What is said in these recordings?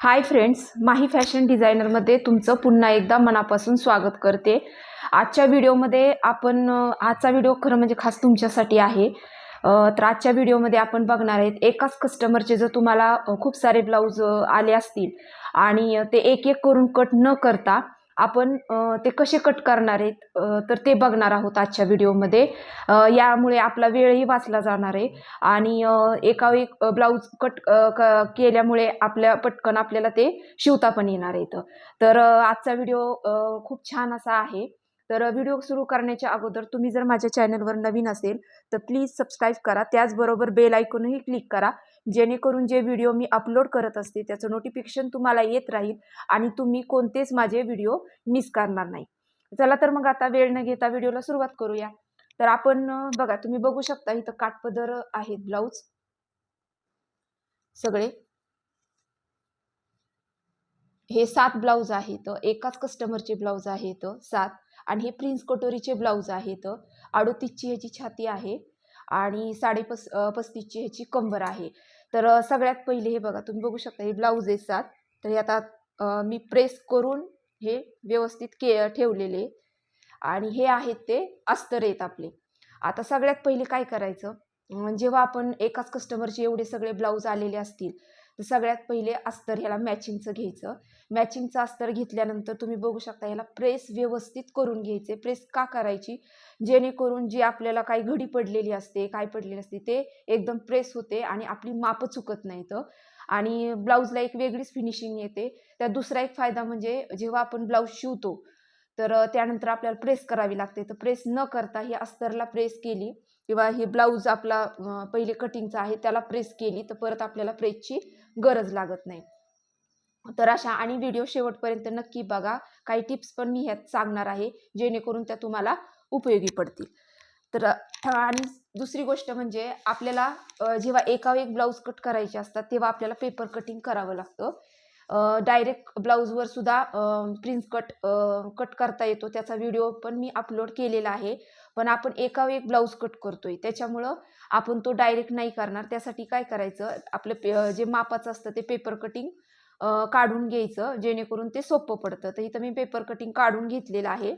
Hi friends माही fashion डिझायनरमध्ये तुमचं पुन्हा एकदा मनापासून स्वागत करते. आजच्या व्हिडिओमध्ये आपण आजचा व्हिडिओ खरं म्हणजे खास तुमच्यासाठी आहे. तर आजच्या व्हिडिओमध्ये आपण बघणार आहेत एकाच कस्टमरचे जर तुम्हाला खूप सारे ब्लाऊज आले असतील आणि ते एक एक करून कट न करता आपण ते कसे कट करणार आहेत तर ते बघणार आहोत आजच्या व्हिडिओमध्ये यामुळे आपला वेळही वाचला जाणार आहे. आणि अ, एका एक ब्लाऊज कट क- केल्यामुळे आपल्या पटकन आपल्याला ते शिवता पण येणार आहेत. तर आजचा व्हिडिओ खूप छान असा आहे. तर व्हिडिओ सुरू करण्याच्या अगोदर तुम्ही जर माझ्या चॅनलवर नवीन असेल तर प्लीज सबस्क्राईब करा. त्याचबरोबर बेल ऐकूनही क्लिक करा. जेणेकरून जे व्हिडिओ मी अपलोड करत असते त्याचं नोटिफिकेशन तुम्हाला येत राहील आणि तुम्ही कोणतेच माझे व्हिडिओ मिस करणार नाही. चला तर मग आता वेळ न घेता व्हिडिओला सुरुवात करूया. तर आपण बघा तुम्ही बघू शकता इथं काठपदर आहेत ब्लाऊज सगळे. हे सात ब्लाऊज आहेत. एकाच कस्टमरचे ब्लाऊज आहेत सात. आणि हे प्रिन्स कटोरीचे ब्लाऊज आहेत. अडोतीसची ह्याची छाती आहे. आणि साडे पस पस्तीसची ह्याची कंबर आहे. तर सगळ्यात पहिले हे बघा तुम्ही बघू शकता हे ब्लाऊज आहे सात. तर हे आता मी प्रेस करून हे व्यवस्थित के ठेवलेले. आणि हे आहेत ते अस्तर आहेत आपले. आता सगळ्यात पहिले काय करायचं? जेव्हा आपण एकाच कस्टमरचे एवढे सगळे ब्लाऊज आलेले असतील तर सगळ्यात पहिले अस्तर ह्याला मॅचिंगचं घ्यायचं. मॅचिंगचं अस्तर घेतल्यानंतर तुम्ही बघू शकता ह्याला प्रेस व्यवस्थित करून घ्यायचे. प्रेस का करायची? जेणेकरून जी आपल्याला काही घडी पडलेली असते काय पडलेली असते ते एकदम प्रेस होते आणि आपली मापं चुकत नाही तर आणि ब्लाऊजला एक वेगळीच फिनिशिंग येते. त्या दुसरा एक फायदा म्हणजे जेव्हा आपण ब्लाऊज शिवतो तर त्यानंतर आपल्याला प्रेस करावी लागते. तर प्रेस न करता ही अस्तरला प्रेस केली किंवा हे ब्लाऊज आपला पहिले कटिंगचा आहे त्याला प्रेस केली तर परत आपल्याला प्रेसची गरज लागत नाही. तर अशा आणि व्हिडिओ शेवटपर्यंत नक्की बघा. काही टिप्स पण मी ह्यात सांगणार आहे जेणेकरून त्या तुम्हाला उपयोगी पडतील. तर आणि दुसरी गोष्ट म्हणजे आपल्याला जेव्हा एका एक ब्लाऊज कट करायचे असतात तेव्हा आपल्याला पेपर कटिंग करावं लागतं. डायरेक्ट ब्लाऊजवर सुद्धा प्रिन्स कट कट करता येतो. त्याचा व्हिडिओ पण मी अपलोड केलेला आहे. पण आपण एका एक ब्लाऊज कट करतोय. त्याच्यामुळं आपण तो डायरेक्ट नाही करणार. त्यासाठी काय करायचं? आपलं पे जे मापाचं असतं ते पेपर कटिंग काढून घ्यायचं. जेणेकरून ते सोपं पडतं. तर इथं मी पेपर कटिंग काढून घेतलेलं आहे.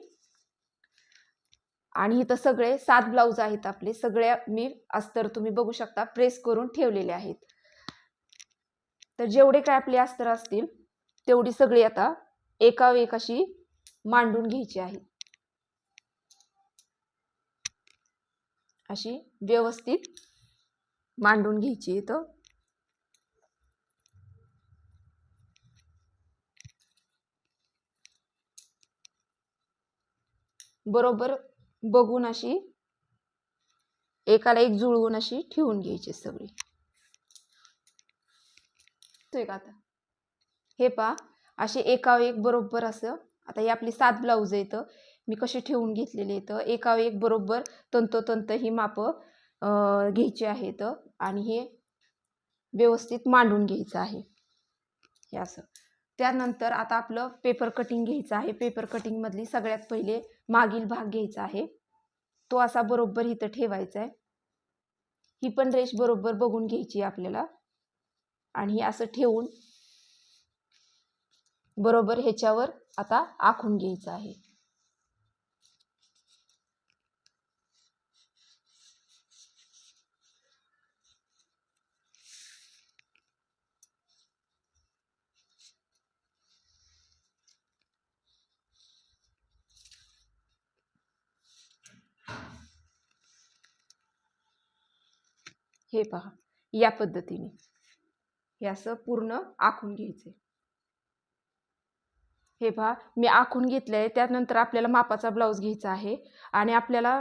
आणि इथं सगळे सात ब्लाऊज आहेत आपले. सगळ्या मी अस्तर तुम्ही बघू शकता. प्रेस करून ठेवलेले आहेत. तर जेवढे काय आपले अस्तर असतील तेवढी सगळी आता एका एक अशी मांडून घ्यायची आहे. अशी व्यवस्थित मांडून घ्यायची इथं. बरोबर बघून अशी एकाला एक जुळवून अशी ठेवून घ्यायची सगळी. होतोय का आता? हे पा असे एका एक बरोबर असं. आता हे आपली सात ब्लाऊज आहेत मी कसे ठेवून घेतलेले आहेत एका एक बरोबर तंतोतंत ही मापं घ्यायची आहेत आणि हे व्यवस्थित मांडून घ्यायचं आहे. हे असं. त्यानंतर आता आपलं पेपर कटिंग घ्यायचं आहे. पेपर कटिंगमधली सगळ्यात पहिले मागील भाग घ्यायचा आहे. तो असा बरोबर इथं ठेवायचा आहे. ही पण रेष बरोबर बघून घ्यायची आहे आपल्याला. आणि हे असं ठेवून बरोबर ह्याच्यावर आता आखून घ्यायचं आहे. हे पहा या पद्धतीने. हे असं पूर्ण आखून घ्यायचं हे पहा मी आखून घेतलं आहे त्यानंतर आपल्याला मापाचा ब्लाऊज घ्यायचा आहे आणि आपल्याला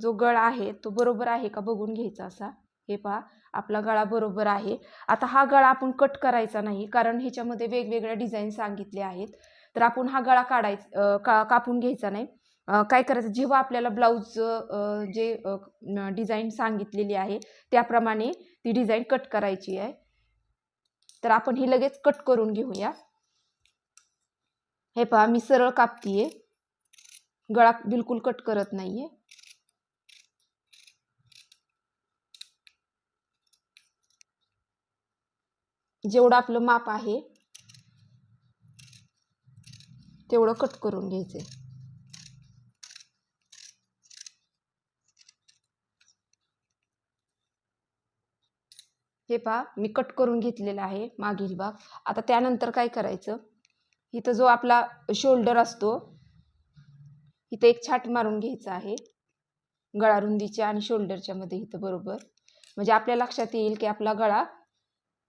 जो गळा आहे तो बरोबर आहे का बघून घ्यायचा असा. हे पहा आपला गळा बरोबर आहे. आता हा गळा आपण कट करायचा नाही कारण ह्याच्यामध्ये वेगवेगळ्या डिझाईन सांगितले आहेत. तर आपण हा गळा काढायचा का कापून घ्यायचा नाही. काय करायचं जेव्हा आपल्याला ब्लाऊज जे डिझाईन सांगितलेली आहे त्याप्रमाणे ती डिझाईन कट करायची आहे. तर आपण ही लगेच कट करून घेऊया. हे पहा मी सरळ कापतीये. गळा बिलकुल कट करत नाहीये. जेवढं आपलं माप आहे तेवढं कट करून घ्यायचंय. हे पहा मी कट करून घेतलेलं आहे मागील भाग आता त्यानंतर काय करायचं? इथं जो आपला शोल्डर असतो इथं एक छाट मारून घ्यायचा आहे. गळा रुंदीच्या आणि शोल्डरच्या मध्ये इथं बरोबर. म्हणजे आपल्या लक्षात येईल की आपला गळा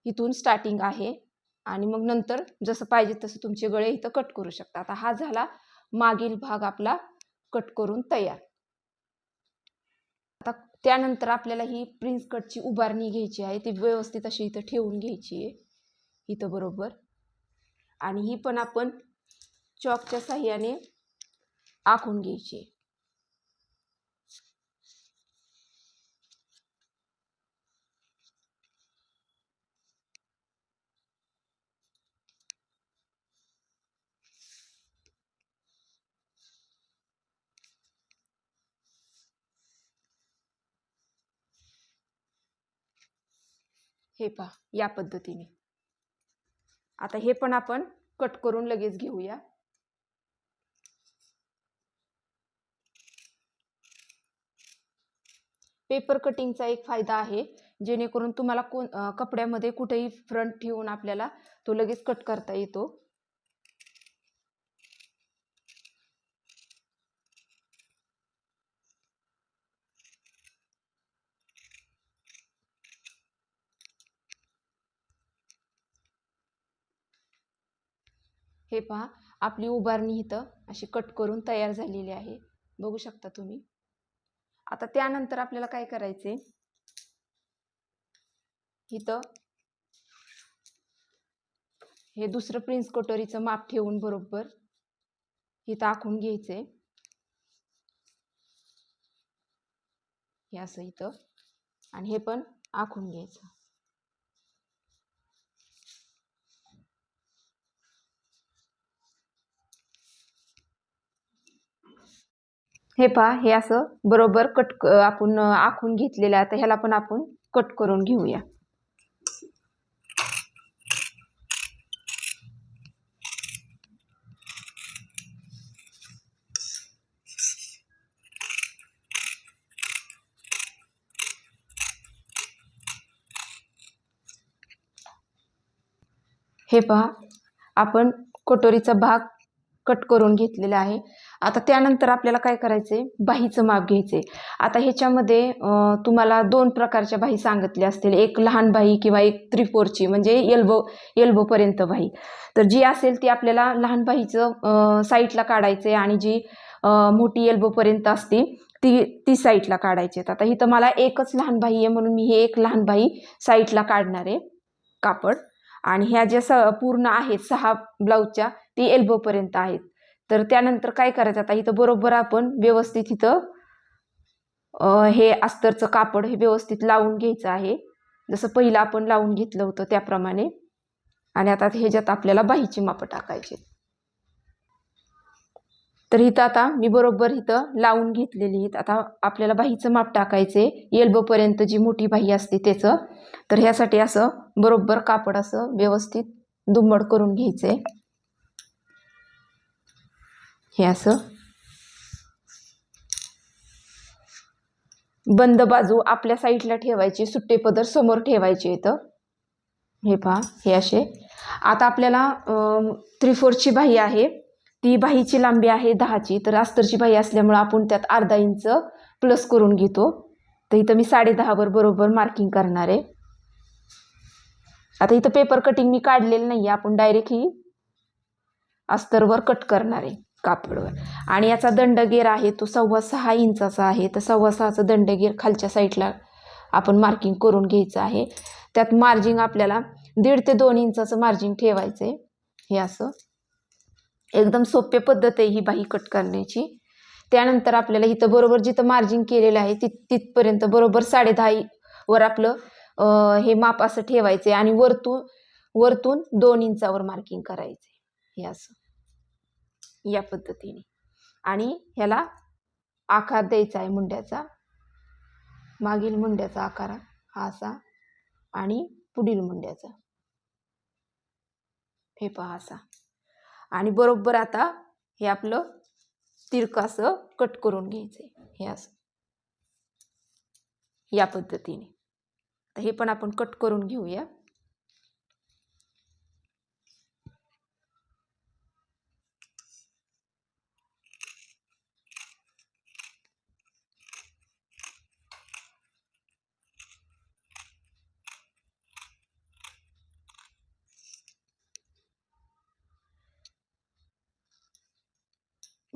इथून स्टार्टिंग आहे. आणि मग नंतर जसं पाहिजे तसं तुमचे गळे इथं कट करू शकता. आता हा झाला मागील भाग आपला कट करून तयार. आता त्यानंतर आपल्याला ही प्रिन्स कटची उभारणी घ्यायची आहे. ती व्यवस्थित अशी इथं ठेवून घ्यायची आहे. इथं बरोबर. आणि ही पण आपण चॉकच्या साह्याने आखून घ्यायची हे पहा या पद्धतीने. आता हे पण आपण कट करून लगेच घेऊया. पेपर कटिंगचा एक फायदा आहे जेणेकरून तुम्हाला कोण कपड्यामध्ये कुठेही फ्रंट ठेवून आपल्याला तो लगेच कट करता येतो. हे पहा आपली उभारणी इथं अशी कट करून तयार झालेली आहे. बघू शकता तुम्ही. आता त्यानंतर आपल्याला काय करायचे इथं हे दुसरं प्रिन्स कटोरीचं माप ठेवून बरोबर इथं आखून घ्यायचे हे असं इथं. आणि हे पण आखून घ्यायचं. हे पहा हे असं बरोबर कट क- आपण आखून घेतलेलं आहे. आता ह्याला पण आपण कट करून घेऊया. हे पहा आपण कटोरीचा भाग कट करून घेतलेला आहे. आता त्यानंतर आपल्याला काय करायचे बाहीचं माप घ्यायचे आता ह्याच्यामध्ये तुम्हाला दोन प्रकारच्या बाही सांगितल्या असतील. एक लहान बाही किंवा एक त्रिपोरची म्हणजे एल्बो एल्बोपर्यंत बाही. तर जी असेल ती आपल्याला लहान बाहीचं साईडला काढायचं आहे आणि जी मोठी एल्बोपर्यंत असते ती ती साईडला काढायची आहेत आता इथं मला एकच लहान बाही आहे म्हणून मी हे एक लहान बाही साईडला काढणार आहे कापड. आणि ह्या ज्या स पूर्ण आहेत सहा ब्लाऊजच्या ती एल्बोपर्यंत आहेत. तर त्यानंतर काय करायचं? आता इथं बरोबर आपण व्यवस्थित इथं हे अस्तरचं कापड हे व्यवस्थित लावून घ्यायचं आहे. जसं पहिलं आपण लावून घेतलं होतं त्याप्रमाणे. आणि आता ह्याच्यात आपल्याला बाहीची मापं टाकायची. तर इथं आता मी बरोबर इथं लावून घेतलेली आहेत. आता आपल्याला बाहीचं माप टाकायचे एल्बोपर्यंत जी मोठी बाही असते त्याचं. तर ह्यासाठी असं बरोबर कापड असं व्यवस्थित दुम्मड करून घ्यायचं आहे हे असं. बंद बाजू आपल्या साईडला ठेवायची सुट्टे पदर समोर ठेवायचे इथं. हे पहा हे असे. आता आपल्याला थ्री फोरची बाही आहे. ती बाहीची लांबी आहे दहाची. तर अस्तरची बाही असल्यामुळं आपण त्यात अर्धा इंच प्लस करून घेतो. तर इथं मी साडे दहावर बरोबर मार्किंग करणार आहे. आता इथं पेपर कटिंग मी काढलेलं नाही आहे आपण डायरेक्ट ही अस्तरवर कट करणार आहे. कापडवर. आणि याचा दंडगेर आहे तो सव्वा सहा इंचाचा आहे. तर सव्वा सहाचा दंडगेर खालच्या साईडला आपण मार्किंग करून घ्यायचं आहे. त्यात मार्जिंग आपल्याला दीड ते दोन इंचाचं मार्जिंग ठेवायचं आहे हे असं. एकदम सोपे पद्धत आहे ही बाही कट करण्याची. त्यानंतर आपल्याला इथं बरोबर जिथं मार्जिंग केलेलं आहे तिथ तिथपर्यंत बरोबर साडे वर आपलं हे माप असं ठेवायचं आहे आणि वरतून वरतून दोन इंचावर मार्किंग करायचं हे असं. या पद्धतीने. आणि ह्याला आकार द्यायचा आहे मुंड्याचा. मागील मुंड्याचा आकार हा असा आणि पुढील मुंड्याचा. हे पहा असा. आणि बरोबर आता हे आपलं तिरकासं असं कट करून घ्यायचं आहे हे असं. या पद्धतीने. तर हे पण आपण कट करून घेऊया.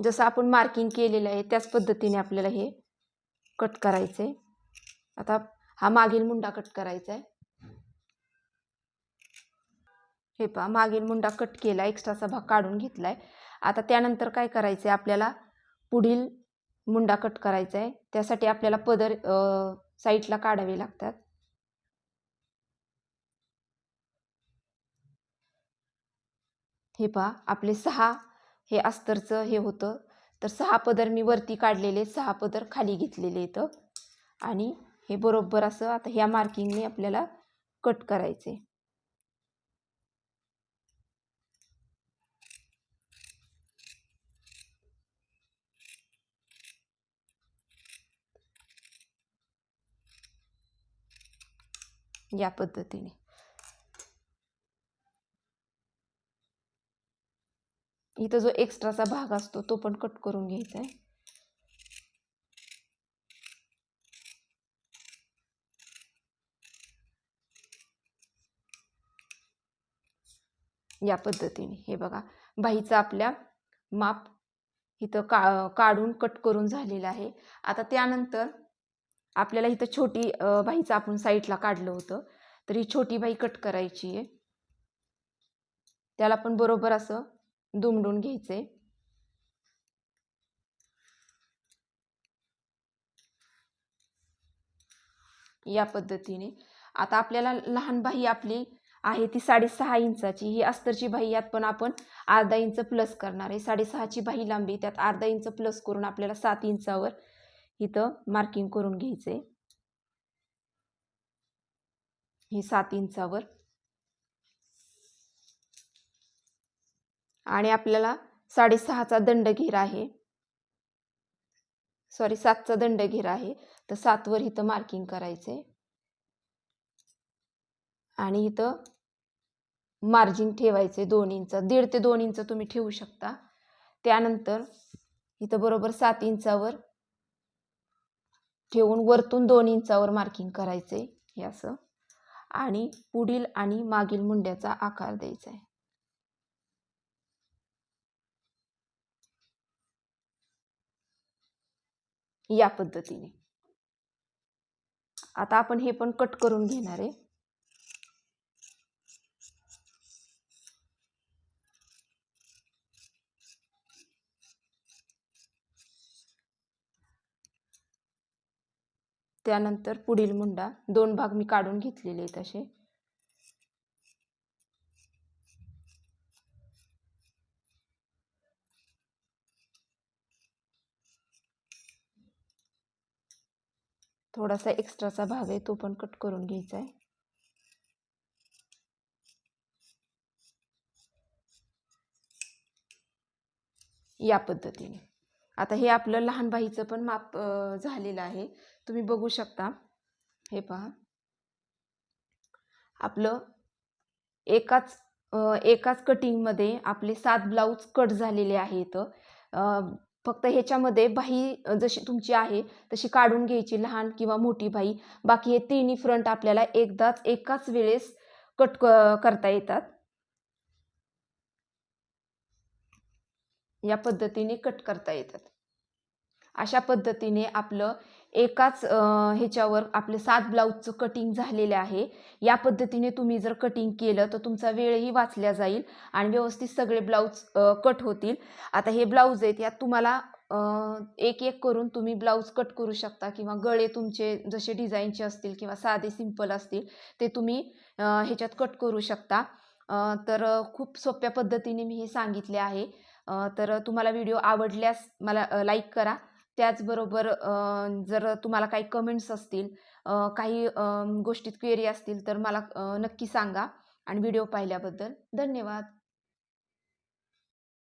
जसं आपण मार्किंग केलेलं आहे त्याच पद्धतीने आपल्याला हे कट करायचं आहे आता हा मागील मुंडा कट करायचा आहे हे पहा मागील मुंडा कट केला एक्स्ट्राचा भाग काढून घेतला आहे आता त्यानंतर काय करायचं आहे आपल्याला पुढील मुंडा कट करायचा आहे त्यासाठी आपल्याला पदर साईडला काढावे लागतात. हे पहा आपले सहा हे अस्तरचं हे होतं. तर सहा पदर मी वरती काढलेले सहा पदर खाली घेतलेले इथं आणि हे बरोबर असं आता ह्या मार्किंगने आपल्याला कट करायचे या पद्धतीने. इथं जो एक्स्ट्राचा भाग असतो तो पण कट करून घ्यायचा आहे. या पद्धतीने. हे बघा बाईचा आपल्या माप इथं का काढून कट करून झालेलं आहे. आता त्यानंतर आपल्याला इथं छोटी बाईचं आपण साईडला काढलं होतं तर ही छोटी बाई कट करायची आहे. त्याला पण बरोबर असं दुमडून घ्यायचे. या पद्धतीने. आता आपल्याला लहान बाही आपली आहे ती साडेसहा इंचाची. ही अस्तरची बाही यात पण आपण अर्धा इंच प्लस करणार आहे. साडेसहाची बाही लांबी त्यात अर्धा इंच प्लस करून आपल्याला सात इंचावर इथं मार्किंग करून घ्यायचे. हे सात इंचावर आणि आपल्याला साडेसहाचा दंड घेर आहे. सॉरी सातचा दंड घेर आहे. तर सातवर इथं मार्किंग करायचे आणि इथं मार्जिन ठेवायचे दोन इंच दीड ते दोन इंच तुम्ही ठेवू शकता. त्यानंतर इथं बरोबर सात इंचावर ठेवून वरतून दोन इंचावर मार्किंग करायचे हे असं. आणि पुढील आणि मागील मुंड्याचा आकार द्यायचा आहे या पद्धतीने. आता आपण हे पण कट करून घेणार आहे. त्यानंतर पुढील मुंडा. दोन भाग मी काढून घेतलेले आहेत असे. थोडासा एक्स्ट्राचा भाग आहे तो पण कट करून घ्यायचा आहे. या पद्धतीने. आता हे आपलं लहान बाईचं पण माप झालेलं आहे. तुम्ही बघू शकता. हे पहा. आपलं एकाच एकाच कटिंगमध्ये आपले सात ब्लाऊज कट झालेले आहेत. फक्त ह्याच्यामध्ये बाही जशी तुमची आहे तशी काढून घ्यायची लहान किंवा मोठी बाही बाकी हे तिन्ही फ्रंट आपल्याला एकदाच एकाच वेळेस कट करता येतात. या पद्धतीने कट करता येतात. अशा पद्धतीने आपलं एकाच ह्याच्यावर आपले सात ब्लाऊजचं कटिंग झालेलं आहे. या पद्धतीने तुम्ही जर कटिंग केलं तर तुमचा वेळही वाचल्या जाईल आणि व्यवस्थित सगळे ब्लाऊज कट होतील. आता हे ब्लाऊज आहेत यात तुम्हाला एक एक करून तुम्ही ब्लाऊज कट करू शकता किंवा गळे तुमचे जसे डिझाईनचे असतील किंवा साधे सिंपल असतील ते तुम्ही ह्याच्यात कट करू शकता. तर खूप सोप्या पद्धतीने मी हे सांगितले आहे. तर तुम्हाला व्हिडिओ आवडल्यास मला लाईक करा. त्याचबरोबर जर तुम्हाला काही कमेंट्स असतील काही गोष्टीत क्वेरी असतील तर मला नक्की सांगा आणि व्हिडिओ पाहिल्याबद्दल. धन्यवाद.